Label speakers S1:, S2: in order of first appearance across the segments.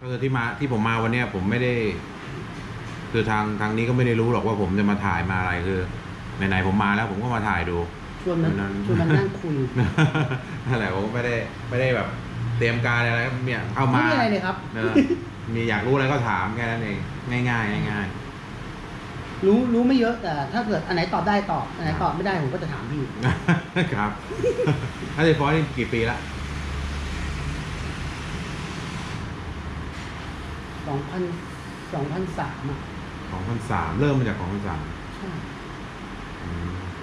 S1: ก็คือที่มาที่ผมมาวันเนี้ยผมไม่ได้ คือทางทางนี้ก็ไม่ได้รู้หรอกว่าผมจะมาถ่ายมาอะไรคือไหนๆผมมาแล้วผมก็มาถ่ายดู
S2: ชวนมัน
S1: วันนั้น
S2: ชวนมันนั่งคุย
S1: นั่นแหละผมก็ไม่ได้ไม่ได้แบบ เตรียมการอะไรครับเนี่ยเข้า
S2: ไม่
S1: มา
S2: มีอะไรเลยครับ
S1: เออมีอยากรู้อะไรก็ถามแค่นั้นเองง่ายๆง่าย
S2: รู้รู้ไม่เยอะแต่ถ้าเกิดอันไหนตอบได้ตอบอันไหนตอบไม่ได้ผมก็จะถามพี่
S1: ๆครับถ้าจะฟอสนี่กี่ปีละ
S2: สองพันสองพันสามอะ
S1: ของพันสามเริ่มมาจากของพันสาม
S2: ใช่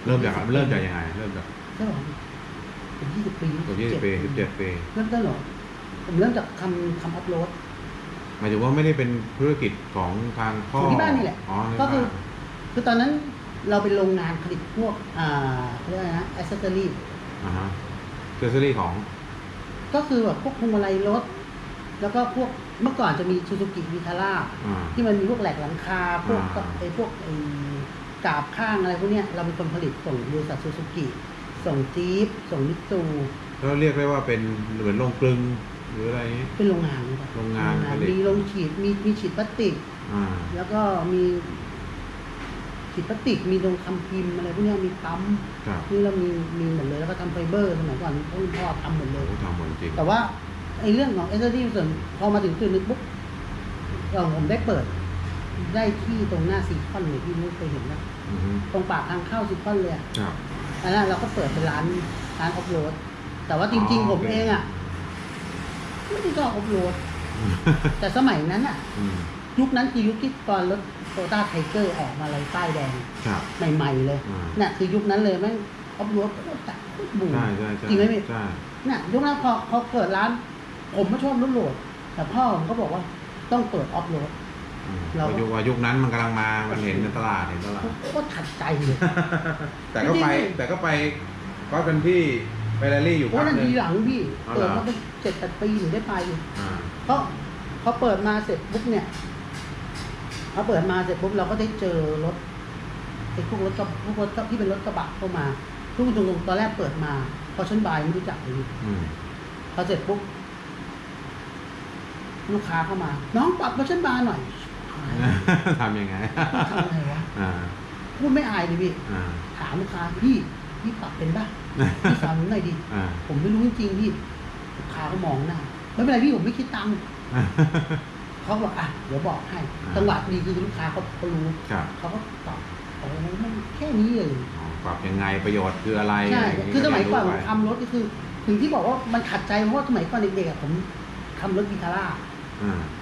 S1: เริ่มจากเริ่มจากยังไง เริ่มจาก
S2: ใช่หรอเป็นยี่สิบปี
S1: ตัวยี่สิบปีสิบเจ็ดปี
S2: เริ่มต้นเหรอผมเริ่มจากทำทำอัพโหลด
S1: หมายถึงว่าไม่ได้เป็นธุรกิจของทางพ่อ
S2: ของที่บ้านนี่แหละ
S1: อ๋อใน
S2: ก็คือ
S1: บ้าน
S2: คือตอนนั้นเราเป็นโรงงานผลิตพวกอ่าเขาเรียกอะไรนะอ c เซสซอรี่
S1: อ่าฮะเกอร์ซอรี่ของ
S2: ก็คือแบบพวกพวงมาลัยรถ แล้วก็พวกเมื่อก่อนจะมีซูซูกิวิทาร่า
S1: อ่า
S2: ที่มันมีพวกแหลกหลังคา พวก
S1: อ่า
S2: ไอ้พวกไอ้กาบข้างอะไรพวกเนี้ยเราเป็นคนผลิตส่งบริษัทซูซูกิส่งจี๊ปส่งมิตซู
S1: ก็เรียกได้ว่าเป็นเหมือนโรงกลึงหรืออะไรอย่างนี้
S2: เป็นโรงงานนะครับ
S1: โรงงานผลิต
S2: มีโรงฉีดมีมีฉีดพลาสติก
S1: อ่า
S2: แล้วก็มีฉีดพลาสติกมีโรงทำพิมพ์อะไรพวกเนี้ยมีปั๊ม
S1: ครับ
S2: นี่เรามีมีหมดเลยแล้วก็ทำไฟเบอร์สมัยก่อนพ่อคุณพ่อทำหมดเลย
S1: โอ้ทำหมดจริง
S2: แต่ว่า ไอ้เรื่องของเอสเอส่วนพอมาถึงจุดนึงปุ๊บเราผมได้เปิด ได้ที่ตรงหน้าซีคอนเลยที่นุ้ยเคยเห็นนะ
S1: อือฮึ
S2: ตรงปากทางเข้าซีคอนเลยอะ
S1: ครับ
S2: อันนั้นเราก็เปิดเป็นร้านร้านออฟโรดแต่ว่าจริง
S1: อ๋อ
S2: ๆผม
S1: โอเค
S2: เองอะไม่ได้ชอบออฟโรดแต่สมัยนั้นอะ
S1: อืม
S2: ยุคนั้นคือยุคที่ตอนรถโตต้าไทเกอร์ออกมาเลยป้ายแดง
S1: ครับ
S2: ใหม่ ๆ เลย
S1: อ่า
S2: น่ะคือยุคนั้นเลยแม่งออฟโรดโคตรจัดโคตรบูม
S1: ใช่ใช่ใช่
S2: จริงไหมพี่
S1: ใช่
S2: น่ะยุคนั้นพอพอเปิดร้าน ผมไม่ชอบรถโหลด แต่พ่อผมก็บอกว่าต้องเปิดออฟโรด
S1: อืม
S2: เรา
S1: ยุคว่ายุคนั้นมันกำลังมามันเห็นในตลาดเห็นตลาด
S2: โคตรขัดใจเลย
S1: แต่ก็ไป
S2: จริงๆ
S1: แต่ก็ไปก็เป็นที่ไปแรลลี่อยู่
S2: เพราะ
S1: พัก
S2: นั่น
S1: หนึง
S2: ทีหลังพี่
S1: อ๋อเหร
S2: เปิ
S1: อ
S2: ดมาเป็นเจ็ดแปดปีถึงได้ไปอยู่
S1: อ่า
S2: เพราะพอเปิดมาเสร็จปุ๊บเนี่ยพอเปิดมาเสร็จปุ๊บเราก็ได้เจอรถไอ้พวกรถกระพวกรถที่เป็นรถกระบะเข้ามาทุกตรงๆตอนแรกเปิดมาพอชั้นบายไม่รู้จักเลย
S1: อืม
S2: พอเสร็จปุ๊บ ลูกค้าเข้ามา น้องปรับมาชั้นบาร์หน่อยหาย
S1: ทำยังไง
S2: ทำไงวะ
S1: อ่า
S2: พูดไม่อายเลยพี่
S1: อ่า
S2: ถามลูกค้าพี่พี่ปรับเป็นป่ะพี่สอนผมหน่อยดิ
S1: อ่า
S2: ผมไม่รู้จริงๆพี่ลูกค้าก็มองหน้าไม่เป็นไรพี่ผมไม่คิดตังค์เขาบอกอะเดี๋ยวบอกให้
S1: อ่า
S2: จังหวะดีคือลูกค้าเขาเขารู้
S1: ครับ
S2: เขาก็ตอบโอ้มันแค่นี้เลย
S1: อ๋อปรับยังไงประโยชน์คืออะไร
S2: ใช่ะ
S1: ไรางงี้
S2: คือสมัยก่อนผ
S1: เรี
S2: ม
S1: รู้ไป
S2: ทำรถก็คือ ถึงที่บอกว่ามันขัดใจเพราะว่าสมัยก่อนเด็กๆอะผมทำรถวิทาร่า
S1: อ่า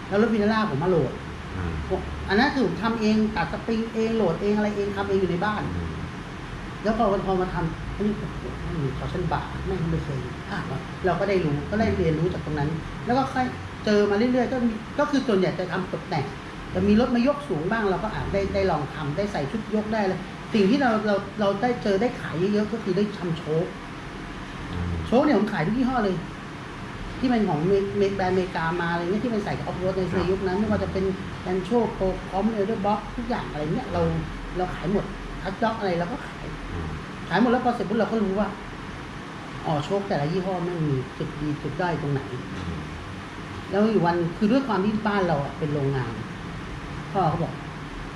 S2: แล้วรถวิทาร่าผมมาโหลด
S1: อ่า
S2: ผมอันนั้นคือผมทำเองตัดสปริงเองโหลดเองอะไรเองทำเองอยู่ในบ้าน
S1: อืม
S2: แล้วพอพอมาทำอันนี้โอ้โหแม่งมีคอชั่นบาร์แม่งไม่เคยพลาดหรอกเราก็ได้รู้ก็ได้เรียนรู้จากตรงนั้น แล้วก็ค่อยเจอมาเรื่อยๆก็มีก็คือส่วนใหญ่จะทำตกแต่งจะมีรถมายกสูงบ้างเราก็อาจได้ได้ลองทำได้ใส่ชุดยกได้เลยสิ่งที่เราเราเราได้เจอได้ขายเยอะๆก็คือได้ทำโชว์
S1: อืม
S2: โชว์เนี่ยผมขายทุกยี่ห้อเลย ที่เป็นของเมเมแบรนด์อเมริกามาอะไรเงี้ยที่มันใส่กับออฟโรดในในยุคนั้นไม่ว่าจะเป็นแอนโชโปรคอมเอลเดอร์บ็อกทุกอย่างอะไรเงี้ยเราเราขายหมดทัชจ็อกอะไรเราก็ขาย
S1: อืม
S2: ขายหมดแล้วพอเสร็จปุ๊บเราก็รู้ว่าอ๋อโชคแต่ละยี่ห้อแม่งมีจุดดีจุดได้อยตรงไหน
S1: อืม
S2: แล้วอยู่วันคือด้วยความที่บ้านเราอะเป็นโรงงาน พ่อเขาบอก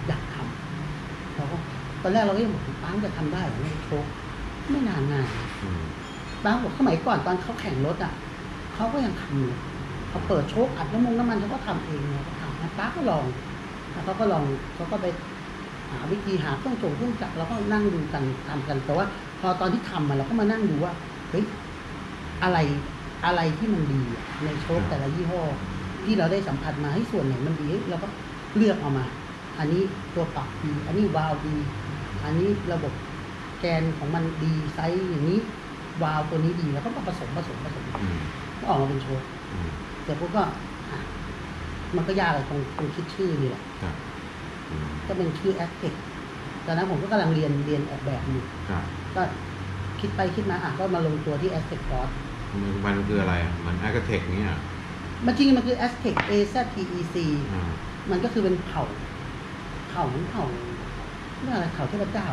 S2: อยากทำเราก็ตอนแรกเราก็ยังบอกป้าจะทำได้เหรอเนี่ยโชคไม่นานงาน
S1: อืม
S2: ป้าบอกสมัยก่อนตอนเขาแข่งรถอะ เขาก็ยังทำอยู่เขาเปิดโชคอัดน้ำมันน้ำมันเขาก็ทำเองเนี่ยเขาทำนะป้าก็ลองแล้วเขาก็ลองเขาก็ไปหาวิธีหาเครื่องส่งเครื่องจักรแล้วก็นั่งดูกันทำกัน แต่ว่า พอตอนที่ทำมาเราก็มานั่งดูว่าเฮ้ยอะไรอะไรที่มันดีอะในโชคแต่ละยี่ห้อ ที่เราได้สัมผัสมาให้ส่วนไหนมันดีเราก็เลือกเอามา อันนี้ตัวปรับดีอันนี้วาล์วดี อันนี้ระบบแกนของมันดีไซส์อย่างนี้วาล์วตัวนี้ดีแล้วก็มาผสมผสมผสม
S1: อืม
S2: ก็ออกมาเป็นโชว์
S1: อืม
S2: แต่พวกก็อะมันก็ยากเลยตรงตรงคิดชื่อนี่แหละ
S1: ครับอืม
S2: ก็เป็นชื่อแอสเทคตอนนั้นผมก็กำลังเรียนเรียนออกแบบอยู่
S1: ครับ
S2: ก็คิดไปคิดมาอะก็มาลงตัวที่แอสเทคคอร์ส
S1: มันมันคืออะไรอะเหมือนแอคเทคเนี่ย
S2: มันจริงๆมันคือ Aztec A Z T E C
S1: อ่า
S2: มันก็คือเป็นเผ่า เผ่าของเผ่าเรียกอะไรเผ่าเทพเจ้า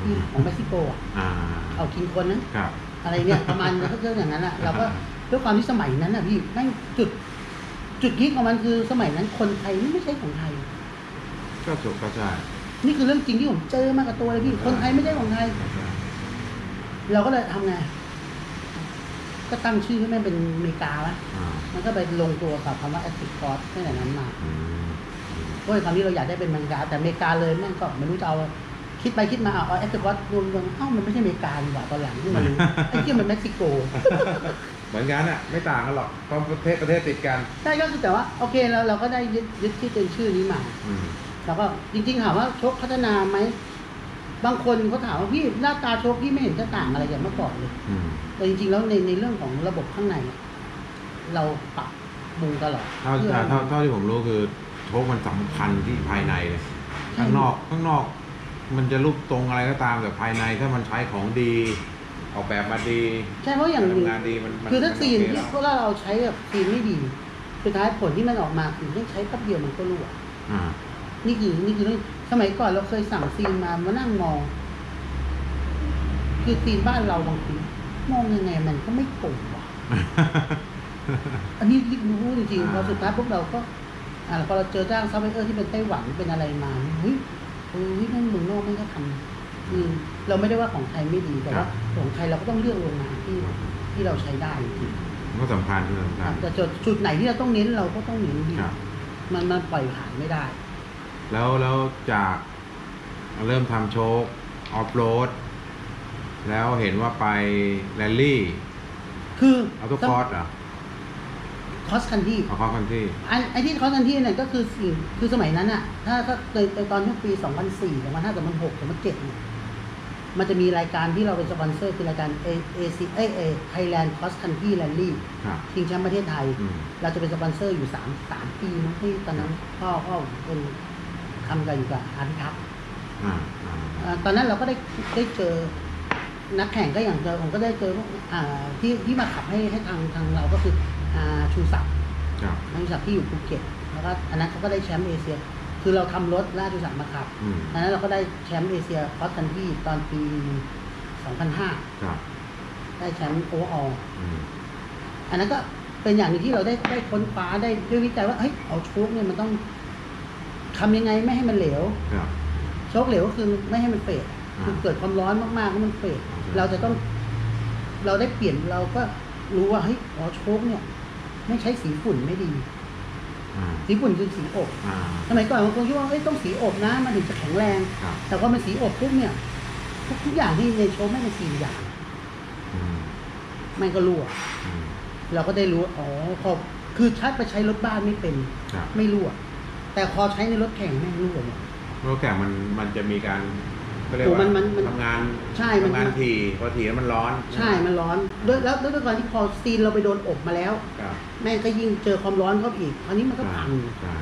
S2: ที่ของเม็กซิโกอะ
S1: อ่า
S2: เผ่ากินคนนะครับอะไรเนี่ยประมาณนั้นก็เรื่องอย่างนั้นอะเราก็ ด้วยความที่สมัยนั้นอะพี่แม่งจุด จุดพีคของมันคือสมัยนั้นคนไทยไม่ใช่ของไทย
S1: ก็จบก็ใช่
S2: นี่คือเรื่องจริงที่ผมเจอมากับตัวเลยพี่ คนไทยไม่ใช่ของไทย
S1: ก็ใช่
S2: เราก็เลยทำไง ก็ตั้งชื่อให้แม่งเป็นอเมริกาละ
S1: อ่า
S2: มันก็ไปลงตัวกับคำว่าแอสติคอร์สตั้งแต่นั้นมา
S1: อืม
S2: เพราะคำนี้เราอยากได้เป็นอเมริกา แต่อเมริกาเลยแม่งก็ไม่รู้จะเอาคิดไปคิดมาเอาแอสติคอร์สรวมกันเอ้ามันไม่ใช่อเมริกาดีกว่าตอนหลังที่มารู้ไอ้ที่มันเม็กซิโก
S1: เหมือนกันอะไม่ต่างกันหรอกเพราะประเทศประเทศติดกัน
S2: ใช่ก็คือแต่ว่าโอเคเราเราก็ได้ยึดยึดที่เป็นชื่อนี้มา
S1: อืม
S2: แล้วก็จริงๆถามว่าโชคพัฒนาไหมบางคนเขาถามว่าพี่หน้าตาโชคพี่ไม่เห็นจะต่างอะไรจากเมื่อก่อนเลย
S1: อืม
S2: แต่จริงๆแล้วในในเรื่องของระบบข้างในอะเราปรับปรุงตลอด
S1: เท่า
S2: พื่อ
S1: เท่าเท่าที่ผมรู้คือโชคมันสำคัญที่ภายในเลยข้างนอกข้างนอก มันจะรูปตรงอะไรก็ตามแต่ภายในถ้ามันใช้ของดี ออกแบบมาดี
S2: ใช่เพราะอย่างหนึ่ง
S1: ทำงานดีมันมัน
S2: คือถ้า
S1: มั
S2: ซีน
S1: โเค
S2: ที่
S1: แล้ว
S2: พวกเราใช้แบบซีนไม่ดี สุดท้ายผลที่มันออกมาคือต้องใช้แป๊บเดียวมันก็รั่ว
S1: อ่า
S2: นี่คือนี่คือเรื่องสมัยก่อนเราเคยสั่งซีนมามานั่งมอง คือซีนบ้านเราบางทีมองยังไงมันก็ไม่ตรงว่ะอันนี้รู้จริงๆพอสุดท้ายพวกเราก็อ่าพอเราเจอจ้างซัพพลายเออร์ที่เป็นไต้หวันเป็นอะไรมาเฮ้ยเฮ้ยนั่นเมืองนอกมันก็ทำอืม เราไม่ได้ว่าของไทยไม่ดีแต่ว่าของไทยเราก็ต้องเลือกโรงงานที่ที่เราใช้ได้จริง
S1: มันก็สำคัญคือสำ
S2: ๆ
S1: คัญ
S2: แต่จุดจุดไหนที่เราต้องเน้นเราก็ต้องเน้นดี
S1: ครับ
S2: มันมันปล่อยผ่านไม่ได้
S1: แล้วแล้วจากเริ่มทำโชคออฟโรดแล้วเห็นว่าไปแรลลี่
S2: คือ
S1: เอาตัวคอร์สเหรอ
S2: คอสคันที่
S1: เอาคอร์สคันที่
S2: ไอ้ไอ้ที่คอสคันที่เนี่ยก็คือสิ่งคือสมัยนั้นอะถ้าถ้าในในตอนช่วงปี 2004 2005 2006 2007เนี่ย มันจะมีรายการที่เราเป็นสปอนเซอร์คือรายการ A A C A A Thailand Cross Country Rally
S1: ครับ
S2: ชิงแชมป์ประเทศไทย
S1: อืม
S2: เราจะเป็นสปอนเซอร์อยู่สามสามปีมั้งที่ตอนนั้นพ่อพ่อผมเป็นทำกันอยู่กับอาร์ตครับ
S1: อ่าอ่า
S2: อ่าตอนนั้นเราก็ได้ได้เจอนักแข่งก็อย่างเจอผมก็ได้เจอพวกอ่าที่ที่มาขับให้ให้ทางทางเราก็คืออ่าชูศักดิ์
S1: ครับ
S2: นางชูศักดิ์ที่อยู่ภูเก็ตแล้วก็อันนั้นเขาก็ได้แชมป์เอเชีย คือเราทำรถล่าชูศักดิ์มาขับ
S1: อืม
S2: อันนั้นเราก็ได้แชมป์เอเชียคอสคันที่ตอนปี 2005
S1: ครับ
S2: ได้แชมป์โอเวอร์ออล
S1: อืม
S2: อันนั้นก็เป็นอย่างหนึ่งที่เราได้ได้ค้นคว้าได้ด้วยวิจัยว่าเฮ้ยเอาโชคเนี่ยมันต้องทำยังไงไม่ให้มันเหลว
S1: ครับ
S2: โชคเหลวก็คือไม่ให้มันเฟด
S1: อ่า
S2: คือเกิดความร้อนมากๆแล้วมันเฟด
S1: โอเค
S2: เราจะต้อง เราได้เปลี่ยนเราก็รู้ว่าเฮ้ยอ๋อโชคเนี่ย ไม่ใช้สีฝุ่นไม่ดี
S1: อ่า
S2: สีฝุ่นคือสีอบ
S1: อ่า
S2: สมัยก่อนบางคนคิดว่าเอ้ยต้องสีอบนะ มันถึงจะแข็งแรง
S1: ครับ
S2: แต่พอมันสีอบปุ๊บเนี่ยทุกทุกอย่างที่ในโชว์ไม่เป็นสีอย่าง
S1: อืม
S2: มันก็รั่ว
S1: อืม
S2: เราก็ได้รู้อ๋อพอคือชัดไปใช้รถบ้านไม่เป็น
S1: ครับ
S2: ไม่รั่ว แต่พอใช้ในรถแข่งแม่งรั่วเนี่ย
S1: โปรแกรมมันมันจะมีการ ก็เรียก
S2: โอ้
S1: ว่า
S2: มันมันมัน
S1: ทำงาน
S2: ใช่มัน
S1: ทำงานถี่พอถี่แล้วมันร้อน
S2: ใช่มันร้อนด้วยแล้วแล้วด้วยการที่พอซีนเราไปโดนอบมาแล้ว
S1: ครับ
S2: แม่งก็ยิ่งเจอความร้อนเข้าไปอีกคราวนี้มันก็พัง
S1: ใช่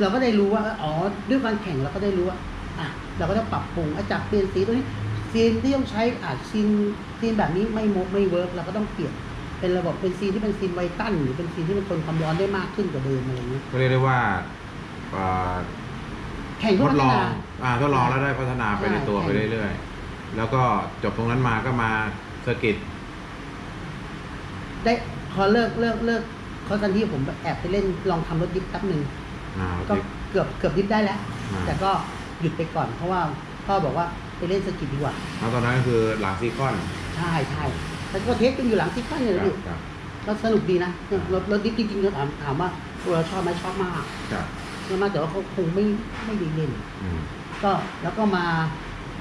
S2: เราก็ได้รู้ว่า อ๋อ ด้วยการแข่งเราก็ได้รู้ว่า อะ เราก็จะปรับปรุงอะจากเปลี่ยนสีตัวนี้ซีนที่ต้องใช้อาจซีนซีนแบบนี้ไม่โมไม่เวิร์กเราก็ต้องเปลี่ยน เป็นระบบเป็นซีนที่เป็นซีนไวตันหรือเป็นซีนที่มันทนความร้อนได้มากขึ้นกว่าเดิมอะไรอย่างเงี้ย
S1: ก็เรียกได้ว่าเอ่อ
S2: แข่ง
S1: ท
S2: ก็
S1: ด
S2: พั
S1: ล
S2: ฒ
S1: อง
S2: นา
S1: อ่าทดลองแล้วได้พัฒนาไป
S2: ใช่
S1: ในตัว
S2: ใช่
S1: ไปเรื่อยๆ แล้วก็จบตรงนั้นมาก็มาเซอร์กิต
S2: ได้พอเลิกเลิกเลิกเขาทันที่ผมแอบไปเล่นลองทำรถดิฟแป๊บหนึ่ง
S1: อ่า
S2: ก็เกือบเกือบดิฟได้แล้ว
S1: อ่า
S2: แต่ก็หยุดไปก่อนเพราะว่าพ่อบอกว่าไปเล่นสกิทดีกว่า
S1: แล้วตอนนั้นก็คือหลังซีคอน
S2: ใช่ใช่แล้วก็เทสกันอยู่หลังซิกอนเนี่ย
S1: ค
S2: แหละ
S1: รับ
S2: พี่
S1: ครับ
S2: ก็สนุกดีนะรถรถดิฟจริงๆก็ถามถามว่าเราชอบไหมชอบมาก
S1: ครับ
S2: ชอบมากแต่ว่าเขาคงไม่ไม่ได้เล่น
S1: อืม
S2: ก็แล้วก็มา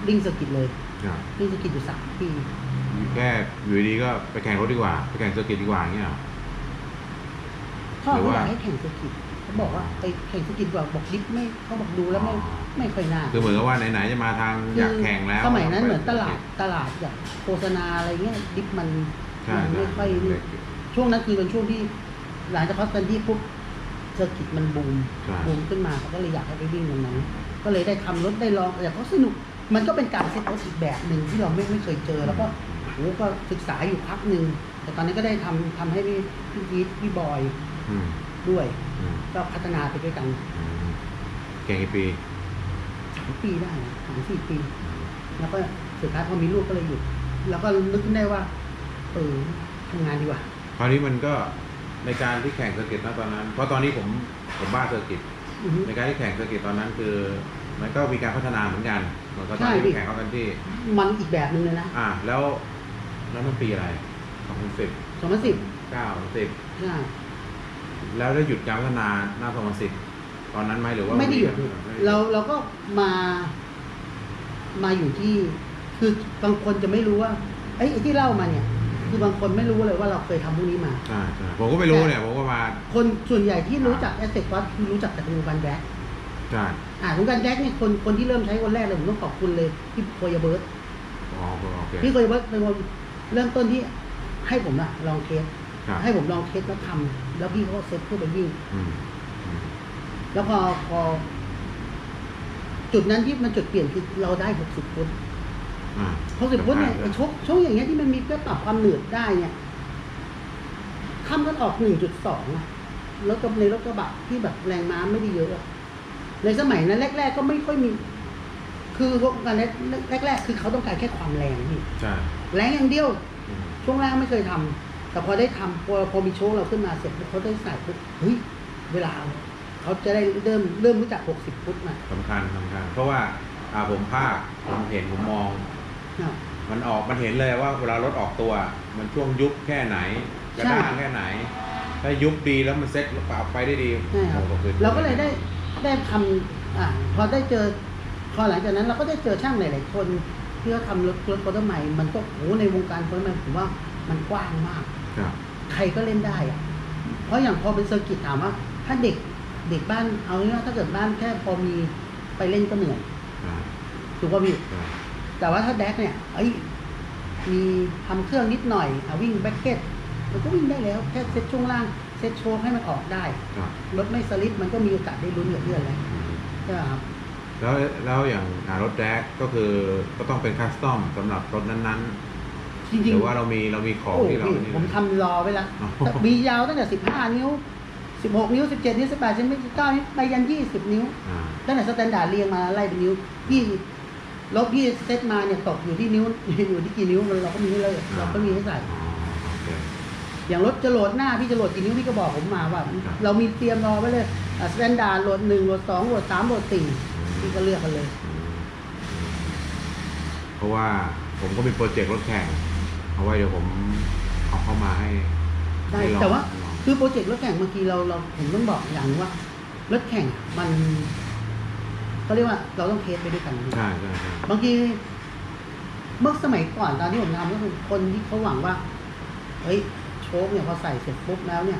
S2: ลิงสกิทเลย
S1: ครับ
S2: ลิงสกิทอยู่สามปี
S1: แค่อยู่ดีๆก็ไปแข่งรถดีกว่า ไปแข่งเซอร์กิตดีกว่าอย่างเงี้ยเหรอ
S2: พ่อ
S1: หรือ
S2: เขา
S1: ว่า
S2: อยากให้แข่งสกิทเขาบอกว่าไปแข่งสกิทดีกว่าบอกดิฟไม่เขาบอกดูแล้วไม่
S1: อ๋อ
S2: ไม่ค่อยน่า
S1: คือเหมือนกับว่าไหนๆจะมาทางอยากแข่งแล้ว
S2: สมัยนั้นเหมือนตลาด
S1: ไป
S2: ตลาดแบบโฆษณาอะไรเงี้ยดิฟมัน
S1: ใช่
S2: มันไม่ค่อยนี่ช่วงนั้นคือเป็นช่วงที่หลังจากคอสตันที่ปุ๊บ เซอร์กิตมันบูม
S1: ใช่
S2: บูมขึ้นมาเขาก็เลยอยากให้ไปวิ่งตรงนั้นก็เลยได้ทำรถได้ลองแต่ก็สนุก มันก็เป็นการเซ็ตรถอีกแบบหนึ่งที่เราไม่ไม่เคยเจอแล้วก็โอ้ก็ศึกษาอยู่พักหนึ่งแต่ตอนนี้ก็ได้ทำทำให้พี่พี่พีทพี่บอย
S1: อืม
S2: ด้วย
S1: อืม
S2: ก็พัฒนาไปด้วยกัน
S1: อืมแข่งกี่ปี
S2: สามปีได้นะสามสี่ปี แล้วก็สุดท้ายพอมีลูกก็เลยหยุด แล้วก็นึกขึ้นได้ว่า เออทำงานดีกว่า
S1: คราวนี้มันก็ ในการที่แข่งเซอร์กิตณตอนนั้น เพราะตอนนี้ผมผมบ้าเซอร์กิต
S2: อือฮึ
S1: ในการที่แข่งเซอร์กิตตอนนั้นคือ มันก็มีการพัฒนาเหมือนกันเหมือนกับตอน
S2: ใช่
S1: ที่
S2: พี่
S1: แข่งเข้ากันที่
S2: มันอีกแบบหนึ่งเลยนะ
S1: อ่า แล้วแล้วมันปีอะไรสองพันสิบ
S2: สองพันสิบ
S1: เก้าสิบ
S2: ใช่
S1: แล้วได้หยุดการพัฒนาหน้าสองพันสิบตอนนั้นไหมหรือว่า
S2: ไม่ได้หยุด
S1: ไม่ได้
S2: เราเราก็มามาอยู่ที่ คือบางคนจะไม่รู้ว่าไอ้ยไอ้ที่เล่ามาเนี่ย คือบางคนไม่รู้เลยว่าเราเคยทำพวกนี้มา
S1: ใช่ใช่ผมก็ไม่รู้เนี่ยผมก็มา
S2: คนส่วนใหญ่ที่รู้จักแอสเซทวัตคือรู้จักแต่ดูกันแดก
S1: ใช่
S2: อ่าดูกันแดกนี่คนคนที่เริ่มใช้คนแรกเลยผมต้องขอบคุณเลยพี่โคยาเบิร์ต
S1: อ๋อโอเค
S2: พี่โคยาเบิร์ตเป็นคนเริ่มต้นที่ให้ผมอะลองเทส
S1: ครับ
S2: ให้ผมลองเทสแล้วทำแล้วพี่เขาก็เซ็ตเพื่อไปวิ่ง
S1: อืมอืม
S2: แล้วพอพอจุดนั้นที่มันจุดเปลี่ยนคือเราได้หกสิบฟุต
S1: อ่า
S2: หกสิบฟุตเนี่ยไอ้ชกชกอย่างเงี้ยที่มันมีเพื่อปรับความเหนืดได้เนี่ยข้ามกันออกหนึ่งจุดสองแล้วก็ในรถกระบะที่แบบแรงม้าไม่ได้เยอะอะในสมัยนั้นแรก ๆ ก็ไม่ค่อยมี คือพวกกันแรก ๆ คือเขาต้องการแค่ความแรงนี่
S1: ใช่
S2: แรงอย่างเดียว
S1: อืม
S2: ช่วงแรกไม่เคยทำแต่พอได้ทำพอพอมีโชว์เราขึ้นมาเสร็จปุ๊บเขาได้ใส่ปุ๊บเฮ้ยเวลาเขาจะได้เริ่มเริ่มรู้จักหกสิบฟุตมา
S1: สำคัญสำคัญเพราะว่าอ่าผมภาคผมเห็นผมมอง
S2: ครับ
S1: มันออกมันเห็นเลยว่าเวลารถออกตัว มันช่วงยุบแค่ไหนกระด้างแค่ไหน ถ้ายุบดีแล้วมันเซ็ตปรับไปได้ดี
S2: ใช่ครับ
S1: โอ้โหคือ
S2: เราก็เลยได้ได้ทำอ่าพอได้เจอพอหลังจากนั้นเราก็ได้เจอช่างหลาย ๆ คนที่เขาทำรถรถคอร์ดใหม่มันก็โอ้ในวงการคอร์ดใหม่ผมว่ามันกว้างมาก
S1: ครับ
S2: ใครก็เล่นได้อะเพราะอย่างพอเป็นเซอร์กิตถามว่า ถ้าเด็กเด็กบ้านเอาง่ายๆถ้าเกิดบ้านแค่พอมีไปเล่นก็เหนื่อย
S1: อ่า
S2: ถูกป่ะพี่
S1: ใช่
S2: แต่ว่าถ้าแดกเนี่ยเอ้ยมีทำเครื่องนิดหน่อยเอาวิ่งแบ็กเก็ตมันก็วิ่งได้แล้วแค่เซ็ตช่วงล่างเซ็ตโชว์ให้มันออกได้
S1: ครับ
S2: รถไม่สลิปมันก็มีโอกาสได้ลุ้นกับเพื่อนแล้ว
S1: อืม
S2: ใช่ไหมครับ
S1: แล้วแล้วอย่างอ่ารถแดกก็คือก็ต้องเป็นคัสตอมสำหรับรถนั้น
S2: จ
S1: ๆ
S2: ริง
S1: หรือว่าเรามีเรามีข
S2: ๆ
S1: อง
S2: โอ้
S1: ที่เรา
S2: พี่
S1: นี่
S2: ผมทำรอไว้แล้ว
S1: อ๋อ
S2: แต่มียาวตั้งแต่สิบห้านิ้วสิบหกนิ้วสิบเจ็ดนิ้วสิบแปดนิ้วสิบเก้านิ้วไปยันยี่สิบนิ้ว
S1: อ่า
S2: ตั้งแต่สแตนดาร์ดเรียงมาไล่เป็นนิ้วพี่ รถพี่เซตมาเนี่ยตกอยู่ที่นิ้วอยู่ที่กี่นิ้วมันเราก็มีให้เลยเราก็มีให้ใส่
S1: อ๋อโอเค
S2: อย่างรถจะโหลดหน้าพี่จะโหลดกี่นิ้วพี่ก็บอกผมมาว่า
S1: ครับ
S2: เรามีเตรียมรอไว้เลยสแตนดาร์ดโหลดหนึ่งโหลดสองโหลดสามโหลดสี่พี่ก็เลือกกันเลย
S1: อืมอืมเพราะว่าผมก็มีโปรเจกต์รถแข่งเอาไว้เดี๋ยวผมเอาเข้ามาให้
S2: ได้
S1: ให้ลอง
S2: แต่ว่า
S1: ลอง
S2: คือโปรเจกต์รถแข่งบางทีเราเราผมต้องบอกอย่างหนึงว่ารถแข่งอะมัน เขาเรียกว่าเราต้องเทสไปด้วยกัน
S1: ใช่ใช่ใช่
S2: บางทีเมื่อสมัยก่อนตอนที่ผมทำก็คือคนที่เขาหวังว่า เฮ้ยโชคเนี่ยพอใส่เสร็จปุ๊บแล้วเนี่ย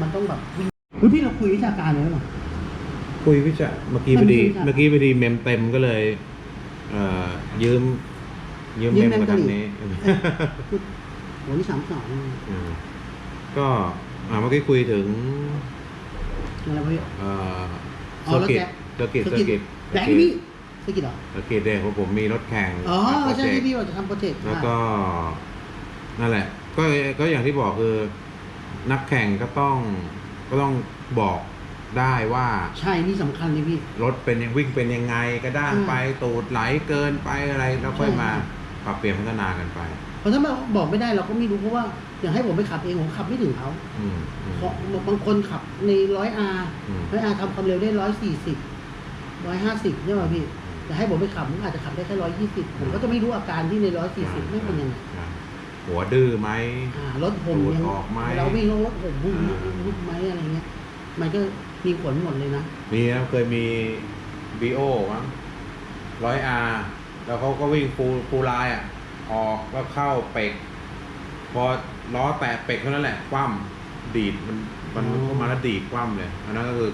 S2: มันต้องแบบวิ่งเฮ้ยพี่เราคุยวิชาการเลยหรอ
S1: คุยวิชาเมื่อกี้
S2: มั
S1: พ
S2: น
S1: อ
S2: มี
S1: ดี
S2: วิชา
S1: เมื่อกี้พอดีเมมเต็มก็เลยเอ่อยืมยืม
S2: ยื
S1: เม
S2: ม
S1: ม
S2: เมม
S1: มา
S2: เกาหลี
S1: ทำนี้
S2: โหนี่สามสอง
S1: อืมก็อ่าเมื่อกี้คุยถึง
S2: อะไรวะพี่
S1: เอ่อ
S2: อ๋อ
S1: เซอร์กิต
S2: รถแก
S1: เซอร์กิต เซอร์กิต
S2: แรงพี่สกิดเหรอ
S1: เซอร์กิตเนี่ยเพราะผมมีรถแข่ง
S2: อ๋อ
S1: โปร
S2: ใช่
S1: เจก
S2: ที่
S1: ต์
S2: พี่ว่าจะทำโปรเจกต์
S1: แล้วก็ นั่นแหละ ก็ก็อย่างที่บอกคือ นักแข่งก็ต้องก็ต้องบอกได้ว่า
S2: ใช่นี่สำคัญเลยพี่
S1: รถเป็นยังวิ่งเป็นยังไงกระด้าง
S2: อืม
S1: ไปตูดไหลเกินไปอะไรแล้วค่อย
S2: ใช่
S1: มาปรับเปลี่ยนพัฒนากันไป
S2: เพราะถ้ามาบอกไม่ได้เราก็ไม่รู้เพราะว่าอย่างให้ผมไปขับเองผมขับไม่ถึงเขา
S1: อืมอืม
S2: เพราะบางคนขับในร้อยอา
S1: อืม
S2: ร้อยอาทำความเร็วได้ร้อยสี่สิบ ร้อยห้าสิบใช่ไหมพี่แต่ให้ผมไปขับผมอาจจะขับได้แค่ร้อยยี่สิบผมก็จะไม่รู้อาการที่ในร้อยสี่สิบไม่เป็นยังไง
S1: ใช่หัวดื้อไหม
S2: อ่ารถผมยัง
S1: ดูดออกไหม
S2: เราวิ่งแล้วรถผมวุ่น
S1: อ่า
S2: วุ่นไหมอะไรเงี้ย มันก็มีผลหมดเลยนะ
S1: มีนะเคยมีบีโอมั้งร้อยอาแล้วเขาก็วิ่งฟูฟูลายอะ ออกแล้วเข้าเป็ก พอล้อแตะเป็กเท่านั้นแหละ คว่ำดีดมันมัน
S2: อ๋อ
S1: เข้ามาแล้วดีดคว่ำเลย อันนั้นก็คือ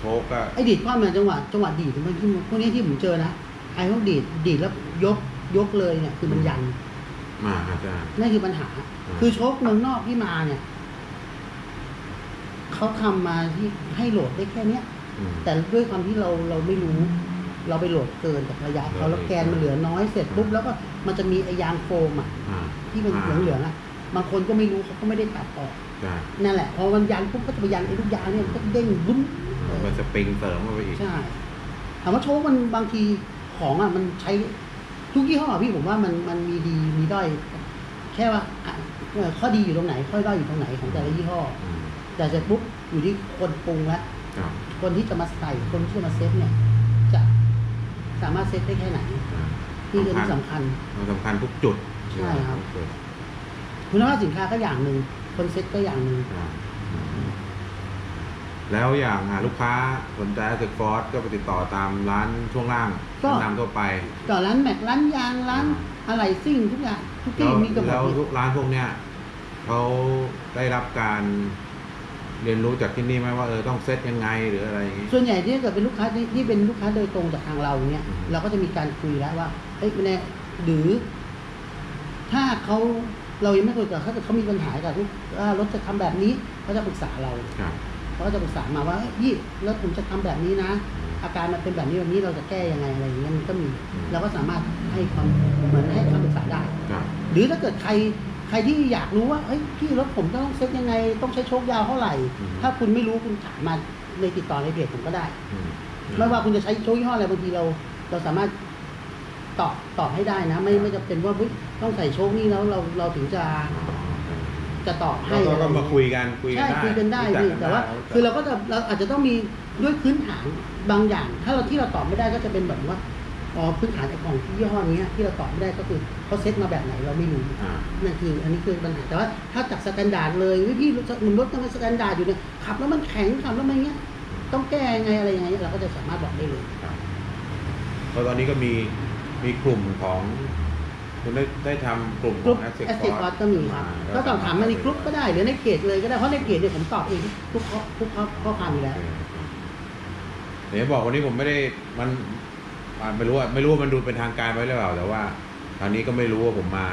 S1: โชกก็
S2: ไอ้ดีดความเนี่ยจังหวะจังหวะดีดมันที่พวกนี้ที่ผมเจอนะไอ้พวกดีดดีดแล้วยกยกเลยเนี่ยคือมันยัน
S1: มาอาจจะ
S2: นั่นคือปัญหา
S1: อืม
S2: คือโชคเมืองนอกที่มาเนี่ยเขาทำมาที่ให้โหลดได้แค่เนี้ย
S1: อืม
S2: แต่ด้วยความที่เราเราไม่รู้ เราไปโหลดเกินกับระยะเขาแล้วแกนมันเหลือน้อยเสร็จปุ๊บแล้วก็มันจะมีไอ้ยางโฟมอะ
S1: อ่า
S2: ที่มันเหลืองๆอะบางคนก็ไม่รู้เขาก็ไม่ได้ตัดออก
S1: ใช่
S2: นั่นแหละพอมันยันปุ๊บก็จะไปยันไอ้ลูกยางเนี่ยมันก็เด้งวุ้น
S1: มันสปริงเสริมเข้าไปอีก
S2: ใช่ถามว่าโชคมันบางทีของอะมันใช้ทุกยี่ห้อพี่ผมว่ามันมันมีดีมีด้อยแค่ว่าอะเอ่อข้อดีอยู่ตรงไหน ข้อด้อยอยู่ตรงไหนของแต่ละยี่ห้อ
S1: อืม
S2: แต่เสร็จปุ๊บอยู่ที่คนปรุงแล้ว
S1: ครับ
S2: คนที่จะมาใส่คนที่จะมาเซตเนี่ย จะสามารถเซตได้แค่ไหน
S1: อ่า
S2: นี่คือที่สำคัญ
S1: มันสำคัญทุกจุด
S2: ใช่ครับ
S1: ทุกจุด
S2: คุณภาพสินค้าก็อย่างหนึ่งคนเซตก็อย่างหนึ่ง
S1: อ่า แล้วอย่างอ่าลูกค้าสนใจสึกฟอร์สก็ไปติดต่อตามร้านช่วงล่าง
S2: ก็
S1: นำทั่วไป
S2: ต่อร้านแม็กร้านยางร้านอะไรซิ่งทุกอย่างทุก
S1: แล้
S2: ที่
S1: ว
S2: มีกระบ
S1: แล้
S2: อ
S1: ว
S2: ก
S1: ทุกร้านพวกเนี้ยเขาได้รับการเรียนรู้จากที่นี่ไหมว่าเออต้องเซตยังไงหรืออะไรอย่างงี้
S2: ส่วนใหญ่ที่เกิดเป็นลูกค้าที่ที่เป็นลูกค้าโดยตรงจากทางเราเนี่ย
S1: อืม
S2: เราก็จะมีการคุยแล้วว่าเอ้ยแน่หรือ ถ้าเขาเรายังไม่คุยกับเขาแต่เขามีปัญหากับลูกว่ารถจะทำแบบนี้เขาจะปรึกษาเรา
S1: ครับ
S2: เขาก็จะปรึกษามาว่าเอ้ยยี่แล้วผมจะทำแบบนี้นะ อาการมันเป็นแบบนี้แบบนี้เราจะแก้ยังไงอะไรอย่างเงี้ยมันก็มี
S1: อืม
S2: เราก็สามารถให้ความเหมือนให้คำปรึกษาได้
S1: ครับ
S2: หรือถ้าเกิดใครใครที่อยากรู้ว่าเฮ้ยพี่รถผมต้องเซ็ตยังไง ต้องใช้โชคยาวเท่าไหร่
S1: อืม
S2: ถ้าคุณไม่รู้คุณถามมาในติดต่อในเพจผมก็ได้
S1: อืม
S2: ไม่ว่าคุณจะใช้โชคยี่ห้ออะไรบางทีเรา เราสามารถตอบตอบให้ได้นะ ไม่ไม่จะเป็นว่าเฮ้ยต้องใส่โชคนี่แล้วเราเราถึงจะ
S1: อ๋อ
S2: จะตอบให้
S1: แล้ว
S2: อะไร
S1: ก็มาคุยกันคุยกัน
S2: ใช่
S1: ได้
S2: คุยกันได้
S1: รู้จั
S2: พี่แต่ว่า
S1: กันได้
S2: คือเราก็จะเราอาจจะต้องมีด้วยพื้นฐานบางอย่าง ถ้าเราที่เราตอบไม่ได้ก็จะเป็นแบบว่าอ๋อพื้นฐานไอ้ของยี่ห้อนี้ที่เราตอบไม่ได้ก็คือเขาเซ็ตมาแบบไหนเราไม่รู้
S1: อ่า
S2: นั่นคืออันนี้คือปัญหาแต่ว่าถ้าจากสแตนดาร์ดเลยเฮ้ยพี่รถมันรถต้องเป็นสแตนดาร์ดอยู่เนี่ยขับแล้วมันแข็งขับแล้วมันเงี้ยต้องแก้ยังไงอะไรยังไงเราก็จะสามารถบอกได้เลย
S1: ครับเพราะตอนนี้ก็มีมีกลุ่มของ คุณได้ได้ทำกลุ่มข
S2: กรุ๊
S1: อ
S2: ป
S1: ง Asset
S2: แอสเซท
S1: Force
S2: คอร์ก็มีครับาก็ต้องถามมาในกรุ๊ปก็ได้หรือในเพจเลยก็ได้เพราะในเพจเนี่ยผมตอบเองทุกข้อทุกข้อข้อความอยู่แล้ว
S1: เดี๋ยวบอกวันนี้ผมไม่ได้มันอ่าไม่รู้ว่าไม่รู้ว่ามันดูเป็นทางการไว้หรือเปล่าแต่ว่าตอนนี้ก็ไม่รู้ว่าผมมา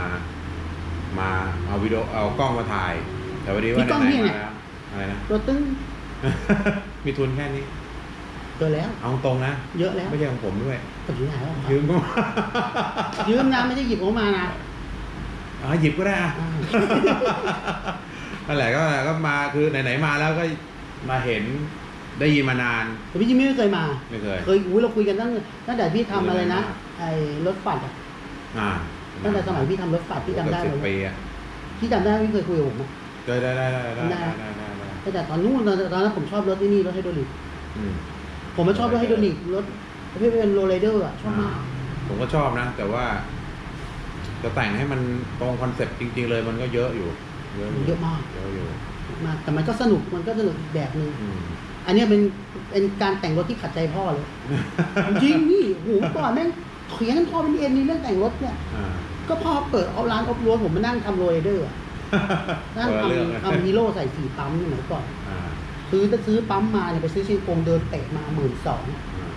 S1: มาเอาวิดีโอเอากล้องมาถ่าย แต่วันนี้ว่า
S2: มีกล้อง
S1: ไหน
S2: ที่
S1: ๆ
S2: ไหน
S1: มาแล้วอะไรนะ
S2: รถตึ้ง
S1: มีทุนแค่นี้
S2: เจอแล้ว
S1: เอาตรงนะ
S2: เยอะแล้ว
S1: ไม่ใช่ของผมด้วย
S2: ก็ถึงไหนแล้วครับ
S1: ยืมก็
S2: ยืมนะไม่ได้หยิบออกมานะ
S1: อ่าหยิบก็ได้อะ
S2: อ่า
S1: นั่นแหละก็ก็มาคือไหนๆมาแล้วก็มาเห็นได้ยินมานาน
S2: แต่พี่จิมมี่ไม่เคยมา
S1: ไม่เคย
S2: เคยอุ้ยเราคุยกันตั้งตั้งแต่พี่ทำอะไรนะ
S1: คุยกันมาก
S2: ไอ้รถฝัดอะ
S1: อ่า
S2: ตั้งแต่สมัยพี่ทำรถฝัดพี่จำได้
S1: สิ
S2: เล
S1: บ
S2: ย
S1: ปีอะ
S2: พี่จำได้พี่เคยคุยกับผมอะ
S1: ได้ได้ได้ได้ได้
S2: ได้
S1: ได้ได้ได้
S2: ตั้งแต่ตอนนู้นตอนตอนนั้นผมชอบรถที่นี่รถไฮดรอลิก
S1: อืม
S2: ผมมาชอบรถไฮดรอลิกรถประเภทเป็นโรลไรเดอร์อะชอบมาก
S1: ผมก็ชอบนะ แต่ว่า จะแต่งให้มันตรงคอนเซ็ปต์จริง ๆ เลยมันก็เยอะอยู่เยอะอยู่
S2: เยอะมาก
S1: เยอะอยู่
S2: มากแต่มันก็สนุกมันก็สนุกอีกแบบหนึ่ง
S1: อืม
S2: อันเนี้ยเป็นเป็นการแต่งรถที่ขัดใจพ่อเลย จริงนี่โหก่อนแม่งเถียงกันพ่อเป็นเอ็นในเรื่องแต่งรถเนี่ย
S1: อ่า
S2: ก็พ่อเปิดเอาร้านออฟโรดผมมานั่งทำโรลไรเดอร์อะนั่ง
S1: คนละเรื่อง
S2: ทำทำฮีโร่ใส่สี่ปั๊มสมัยก่อน
S1: อ่า
S2: ซื้อจะซื้อปั๊มมาเนี่ยไปซื้อเชียงกงเดินเตะมาหมื่นสอง
S1: อ่า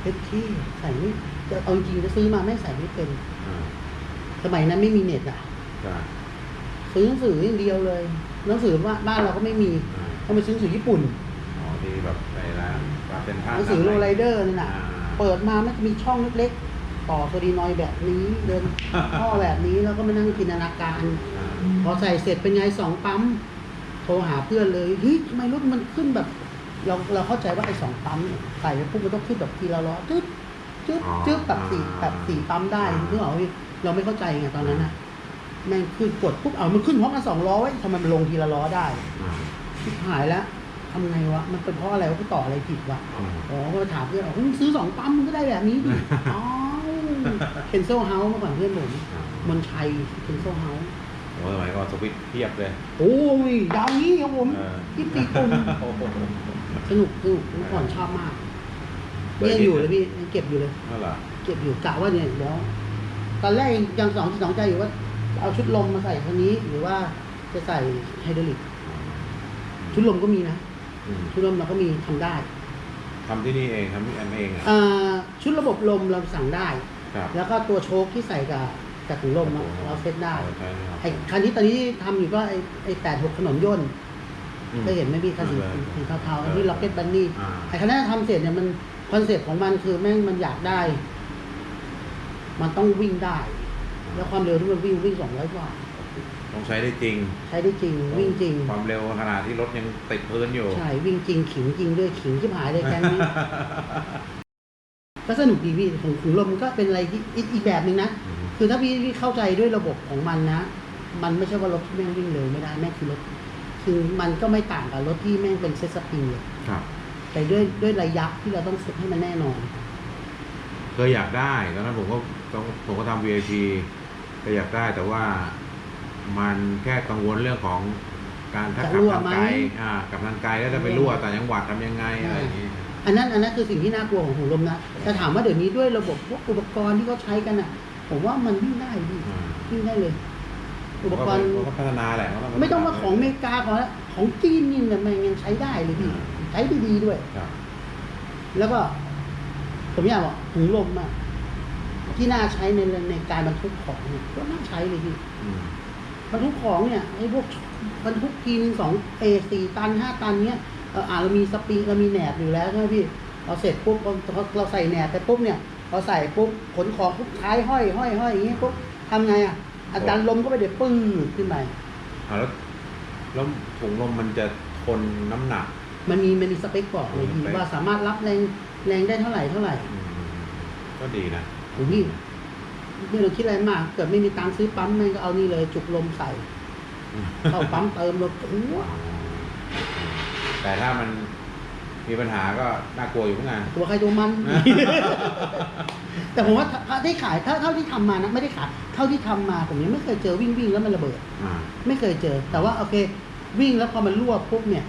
S2: เพชรที่ใส่ไม่จะเอาจริงๆจะซื้อมาไม่ใส่ไม่เป็น
S1: อ่า
S2: สมัยนั้นไม่มีเน็ตอะ
S1: ใช่
S2: ซื้อหนังสืออย่างเดียวเลยหนังสือว่าบ้านเราก็ไม่มี
S1: อ่า
S2: ต้องไปซื้อหนังสือญี่ปุ่น
S1: อ๋อที่แบบในร้านปาเซนท่า
S2: หนังสือโรลไรเดอร์นั่นน่ะ
S1: อ่า
S2: เปิดมามันจะมีช่องเล็กๆ ต่อโซดีนอยด์แบบนี้เดินท่อแบบนี้แล้วก็มานั่งจินตนาการ
S1: อ่า
S2: พอใส่เสร็จเป็นไงสองปั๊มโทรหาเพื่อนเลยเฮ้ยทำไมรถมันขึ้นแบบ เราเราเข้าใจว่าไอ้สองปั๊มเนี่ยใส่ไปปุ๊บมันต้องขึ้นแบบทีละล้อจึ๊บจึ๊บจึ๊บแบบสี่แบบสี่ปั๊มได้นึกออกไหมเราไม่เข้าใจไงตอนนั้นนะแม่งขึ้นกดปุ๊บเอามันขึ้นพร้อมกันสองล้อไว้ยทำไมมันลงทีละล้อได้
S1: อ่า
S2: ชิบหายแล้วทำไงวะ มันเป็นเพราะอะไรวะกูต่ออะไรผิดวะ
S1: อืม
S2: อ๋อก็ถามเพื่อนอ๋อมึงซื้อสองปั๊มมึงก็ได้แบบนี้ดิอ๋อเคนเซลเฮาส์เมื่อก่อนเพื่อนผม
S1: อ่า
S2: มนชัยเคนเซลเฮาส์
S1: โอ้สมัยก่อนสวิตช์เทียบเลย
S2: โอ้ยยาวนี้ครับผม
S1: เออ
S2: ยี่สิบสี่ปุ่ม
S1: โอ้โห
S2: สนุกสนุกเมื่อก่อนชอบมาก
S1: เบอร์
S2: ยังอยู่
S1: เจ็
S2: เล
S1: ด
S2: ยพี่ยังเก็บอยู่เลย
S1: นั่นเหรอ
S2: เก็บอยู่กะว่าเนี่ยเดี๋ยวตอนแรกยังสองสองใจอยู่ว่า เอาชุดลมมาใส่คันนี้ หรือว่าจะใส่ไฮดรอลิก ชุดลมก็มีนะ
S1: อืม
S2: ชุดลมเราก็มีทำได้
S1: ทำที่นี่เองทำที่แอมเองอะ
S2: อ่าชุดระบบลมเราสั่งได้
S1: ครับ
S2: แล้วก็ตัวโชคที่ใส่กับ กับถุงลมอะเราเซ็ตได้
S1: อาใช้นะครับ
S2: ไอ้คันที่ตอนนี้ทำอยู่ก็ไอ้ไอ้แปดหกถนนย่น
S1: อืม
S2: เคยเห็นไหมพี่คันสี
S1: เคย
S2: สีเทาๆอันที่ล็อกเก็ตบันนี่
S1: อ่า
S2: ไอ้คันนั้นทำเสร็จเนี่ยมันคอนเซ็ปต์ของมันคือแม่งมันอยากได้ มันต้องวิ่งได้ แล้วความเร็วที่มันวิ่งวิ่งสองร้อยกว่า
S1: ต้องใช้ได้จริง
S2: ใช้ได้จริงวิ่งจริง
S1: ความเร็วขนาดที่รถยังติดพื้นอยู่
S2: ใช่ วิ่งจริง ขิงจริงด้วยขิงชิบหายเลยแก๊งนี้ ก็สนุกดีพี่ของถุงลมก็เป็นอะไรที่อีกอีกแบบหนึ่งนะ
S1: อืม
S2: คือถ้าพี่พี่เข้าใจด้วยระบบของมันนะ มันไม่ใช่ว่ารถที่แม่งวิ่งเร็วไม่ได้แม่งคือรถคือมันก็ไม่ต่างกับรถที่แม่งเป็นเซตสปริงเลย
S1: ครับ
S2: แต่ด้วยด้วยระยะที่เราต้องเซ็ตให้มันแน่นอน
S1: เคยอยากได้ตอนนั้นผมก็ต้องผมก็ทำ VIP ก็อยากได้แต่ว่ามันแค่กังวลเรื่องของการถ้า
S2: จะ
S1: ขับ
S2: รั่ว
S1: ทาง
S2: ไหม
S1: ไกลอ่ากับทางไกลแล้วจะไปรั่วแต่างจังหวัดทำยังไงอะไรอย่างงี้
S2: อันนั้นอันนั้นคือสิ่งที่น่ากลัวของถุงลมนะแต่ถามว่าเดี๋ยวนี้ด้วยระบบพวกอุปกรณ์ที่เขาใช้กันอะ ผมว่ามันวิ่งได้พี่
S1: อ่า
S2: วิ่งได้เลย อุปกรณ์
S1: เขาก็พัฒนาแหละเขาพัฒนา
S2: ไม่ต้องว่าของอเมริกาของอะไรของจีนนี่เนี่ยมันยังใช้ได้เลยพี่ใช้ได้ดีด้วย
S1: ครับ
S2: แล้วก็ผมอยากบอกถุงลมอะที่น่าใช้ในในการบรรทุกของเนี่ยก็น่าใช้เลยพี่
S1: อืม
S2: บรรทุกของเนี่ยไอ้พวกบรรทุกทีนึงสองเอสี่ตันห้าตันเนี้ยเอ่ออ่าเรามีสปริงเรามีแหนบอยู่แล้วใช่ไหมพี่เราเสร็จปุ๊บเราเราใส่แหนบไปปุ๊บเนี่ยเราใส่ปุ๊บขนของปุ๊บท้ายห้อยห้อยห้อยอย่างงี้ปุ๊บทำไงอะอาจารย์ลมก็ไปเดี๋ยวปึ้งขึ้นไป
S1: อ่าแล้วแล้วถุงลมมันจะทนน้ำหนัก
S2: มันมีมันมีสเปคบอกเลยพี่
S1: สเปค
S2: ว่าสามารถรับแรงแรงได้เท่าไหร่เท่าไหร่
S1: อืมก็ดีนะ
S2: โอ้พี่ไม่ต้องคิดอะไรมาก เกิดไม่มีตังค์ซื้อปั๊มแม่งก็เอานี่เลย จุกลมใส่ เข้าปั๊มเติมรถโอ้โห
S1: แต่ถ้ามันมีปัญหาก็น่ากลัวอยู่เหมือนกัน
S2: ตัวใครตัวมัน แต่ผมว่าถ้าได้ขายถ้าเท่าที่ทำมานะไม่ได้ขายเท่าที่ทำมาผมยังไม่เคยเจอวิ่งวิ่งแล้วมันระเบิด
S1: อ่า
S2: ไม่เคยเจอ แต่ว่าโอเค วิ่งแล้วพอมันรั่วปุ๊บเนี่ย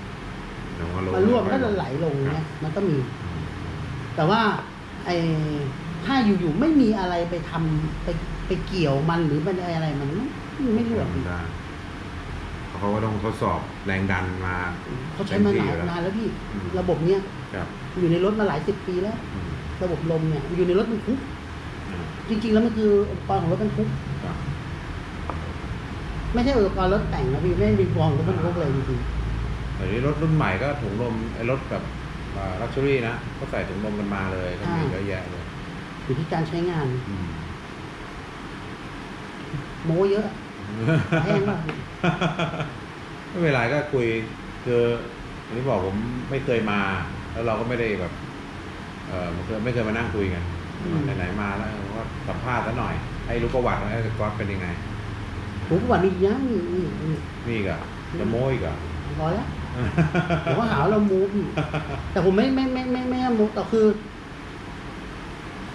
S1: เดี๋ยวก็รู้
S2: มันรั่วมันก็จะไหลลงเนี่ยมันก็มี แต่ว่าไอ้ถ้าอยู่ๆไม่มีอะไรไปทำไปไปเกี่ยวมันหรือมันอะไรมันไม่ไม่รั่วพี่
S1: ได้ เขาก็ต้องทดสอบแรงดันมา
S2: เขาใช้มาหลาย
S1: ต็ที่
S2: นานแล้วพี่
S1: อืม
S2: ระบบเนี้ย
S1: ครับ
S2: อยู่ในรถมาหลายสิบปีแล้ว
S1: อืม
S2: ระบบลมเนี่ย อยู่ในรถบรรทุก
S1: อ่า
S2: จริง ๆ แล้วมันคืออุปกรณ์ของรถบรรทุก
S1: ครับ
S2: ไม่ใช่อุปกรณ์รถแต่งนะพี่ ไม่มีอุปกรณ์ของรถบรรทุกเลยจริง
S1: เดี๋ยวนี้รถรุ่นใหม่ก็ถุงลมไอ้รถแบบลักชัวรี่นะก็ใส่ถุงลมกันมาเลยก็มีเยอะแยะเลย
S2: ๆอยู่ที่การใช้งาน
S1: อืม
S2: โม้เยอะ แพงมาก
S1: ไม่เป็นไรก็คุยคืออย่างที่บอกผมไม่เคยมา แล้วเราก็ไม่ได้แบบ เออไม่เคยไม่เคยมานั่งคุยกัน
S2: อืม
S1: ไหนๆมาแล้วก็สัมภาษณ์ซะหน่อย ให้รู้ประวัติว่าไอ้ก๊อตเป็นยังไง
S2: ผมก็ว่ามีเยอะมีมีมี
S1: นี่อีก็จะโม้อีกเหรอ
S2: พอแล้วผมก็หาว่าเราโม้พี่แต่ผมไม่ไม่ไม่ไม่ไม่ไม่โม้แต่คือ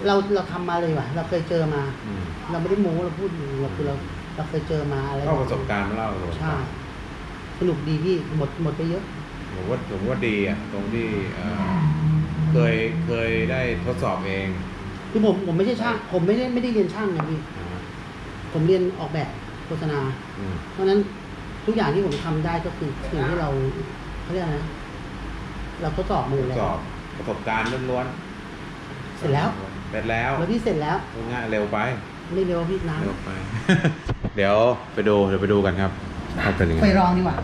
S2: เราเราทำมาเลยว่ะ เราเคยเจอมา
S1: อืม
S2: เราไม่ได้โม้เราพูดอยู่เราคือเรา เราเคยเจอมาอะไร
S1: เล่าประสบการณ์มาเล่าประสบ
S2: ใช่
S1: การณ์
S2: สนุกดีพี่หมดหมดไปเยอะ
S1: ผมว่าผมว่าดีอะตรงที่เอ่อเคยเคยได้ทดสอบเอง
S2: คือผมผมไม่ใช่ช่าง ผมไม่ได้ไม่ได้เรียนช่างนะพี่
S1: นะฮะ
S2: ผมเรียนออกแบบโฆษณา
S1: อืม
S2: เพราะฉะนั้นทุกอย่างที่ผมทำได้ก็คือสิ่งที่เราเขาเรียกอะไรนะเราทดสอบมื
S1: ท
S2: อ
S1: ด
S2: แล้ว
S1: สอบประสบการณ์ล้วน
S2: เสร็จแล้ว
S1: ๆเสร็จแล้ว
S2: แล้วที่เสร็จแล้ว
S1: ง่ายเร็วไป
S2: ไม่ เร็วพี่น้
S1: เร็วไป เดี๋ยวไปดูเดี๋ยวไปดูกันครับว่าเป็นยังไงำ
S2: ไปลองดีกว่า